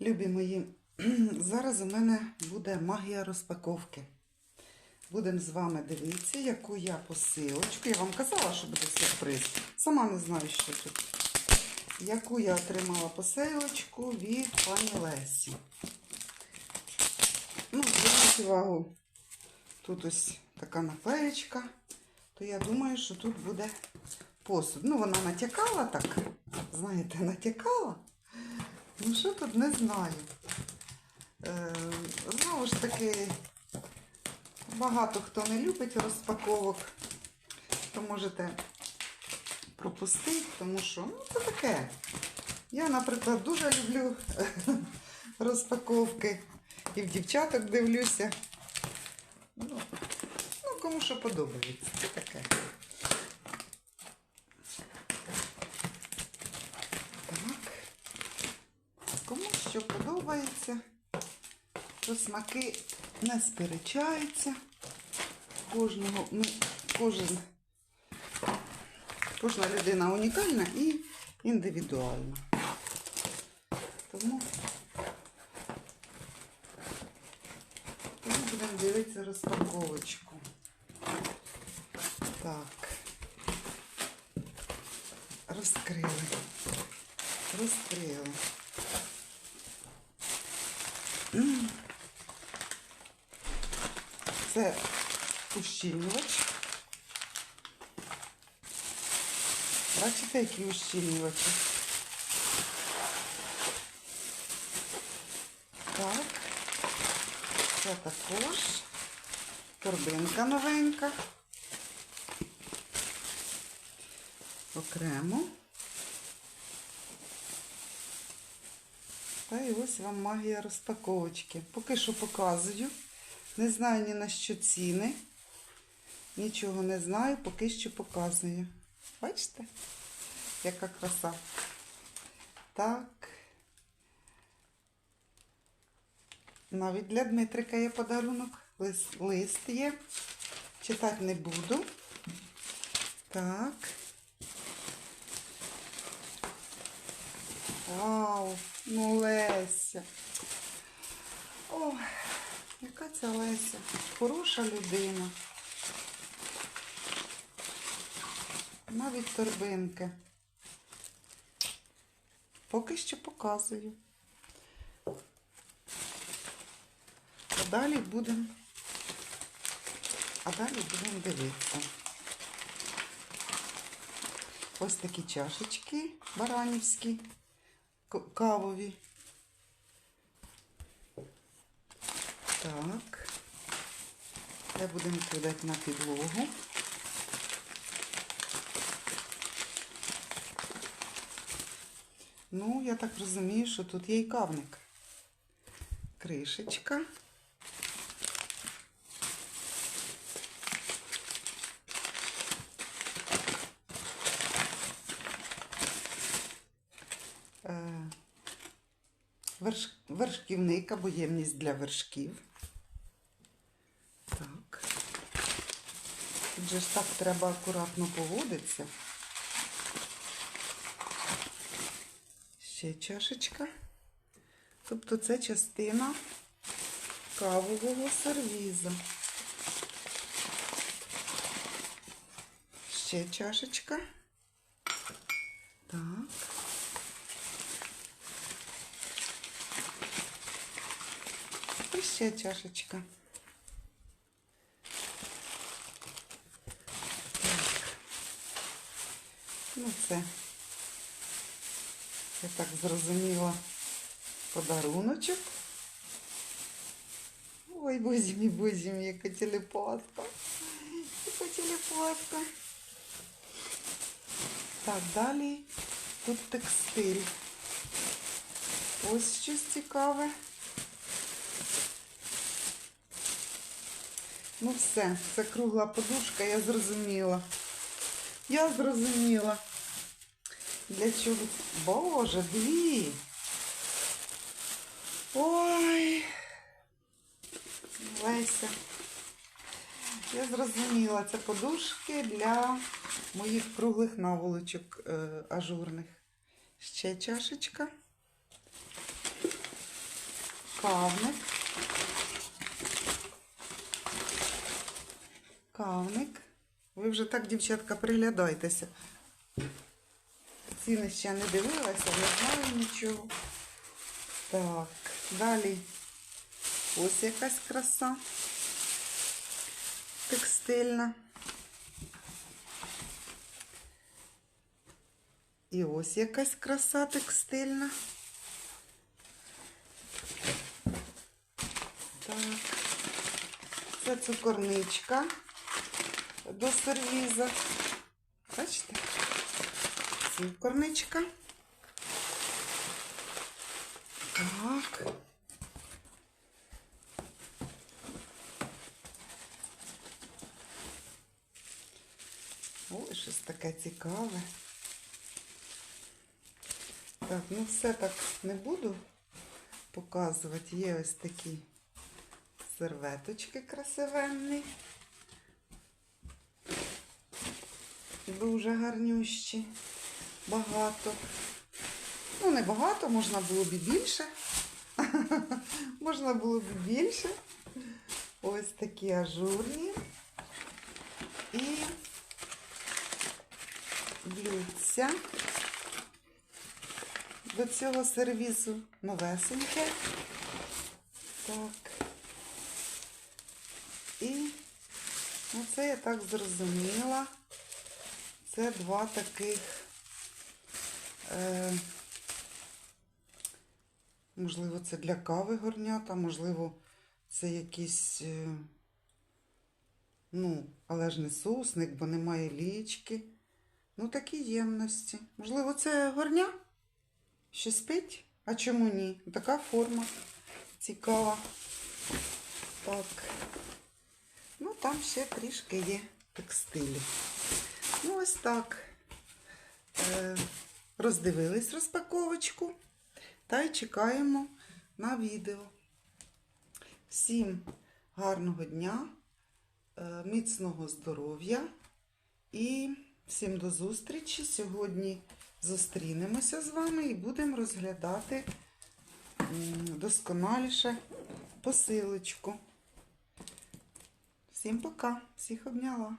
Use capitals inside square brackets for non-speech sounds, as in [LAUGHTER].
Любі мої, [CLEARS THROAT] зараз у мене буде магія розпаковки. Будемо з вами дивитися, яку я посилочку. Я вам казала, що буде сюрприз. Сама не знаю, що тут. Яку я отримала посилочку від пані Лесі. Ну, зверніть увагу, тут ось така наклеєчка, то я думаю, що тут буде посуд. Ну, вона натякала так, знаєте, натякала. Ну, що тут не знаю. Е, знову ж таки, багато хто не любить розпаковок, то можете пропустити, тому що ну, це таке. Я, наприклад, дуже люблю [LAUGHS] розпаковки і в дівчаток дивлюся. Ну, ну кому що подобається. Це таке. Так. Кому що подобається, то смаки не сперечаються. Кожного, ну, кожен, кожна людина унікальна і індивідуальна. Тому, будемо дивитися розпаковочку. Так. Розкрили. Розкрили. Це ущільнювач. Бачите, які ущільнювачі? Так. Це також торбинка новенька. Окремо. Та і ось вам магія розпаковочки. Поки що показую. Не знаю ні на що ціни. Нічого не знаю, поки що показую. Бачите? Яка краса. Так. Навіть для Дмитрика є подарунок. Лист, лист є. Читати не буду. Так. Вау, ну Леся. Ой, яка ця Леся? Хороша людина. Навіть торбинки. Поки що показую. А далі будемо. А далі будемо дивитися. Ось такі чашечки баранівські кавові. Так. Це будемо кидати на підлогу. Ну, я так розумію, що тут є і кавник. Кришечка. Е, верш... вершківник або ємність для вершків. Так. Тут же ж так треба акуратно поводитися. Ще чашечка. Тобто це частина кавового сервіза. Ще чашечка. Так. Ще чашечка. Так. Ну це, я так зрозуміла, подаруночок. Ой, бозі мій, бозі мій, яка телепатка. Яка телепатка. Так, далі тут текстиль. Ось щось цікаве. Ну все, це кругла подушка, я зрозуміла. Я зрозуміла. Для чого? Боже, дві. Ой. Леся. Я зрозуміла, це подушки для моїх круглих наволочок е, ажурних. Ще чашечка. кавник. Кавник. Ви вже так, дівчатка, приглядайтеся. Ціни ще не дивилася, не знаю нічого. Так, далі ось якась краса текстильна. І ось якась краса текстильна. Так. Це цукорничка до сервіза. Бачите? Цукорничка. Так. Ой, щось таке цікаве. Так, ну все так не буду показувати. Є ось такі серветочки красивенні. Дуже гарнющі. Багато. Ну, не багато, можна було б і більше. [LAUGHS] можна було б і більше. Ось такі ажурні. І блюдця до цього сервізу новесеньке. Так. І ну, це я так зрозуміла. Це два таких, е, можливо, це для кави горнята, можливо, це якісь, е, ну, але ж не сусник, бо немає лічки. Ну, такі ємності. Можливо, це горня? Що спить? А чому ні? Така форма цікава. Так. Ну, там ще трішки є текстилю. Ну, ось так. Е, роздивились розпаковочку та й чекаємо на відео. Всім гарного дня, е, міцного здоров'я і всім до зустрічі. Сьогодні зустрінемося з вами і будемо розглядати досконаліше посилочку. Всім пока, всіх обняла.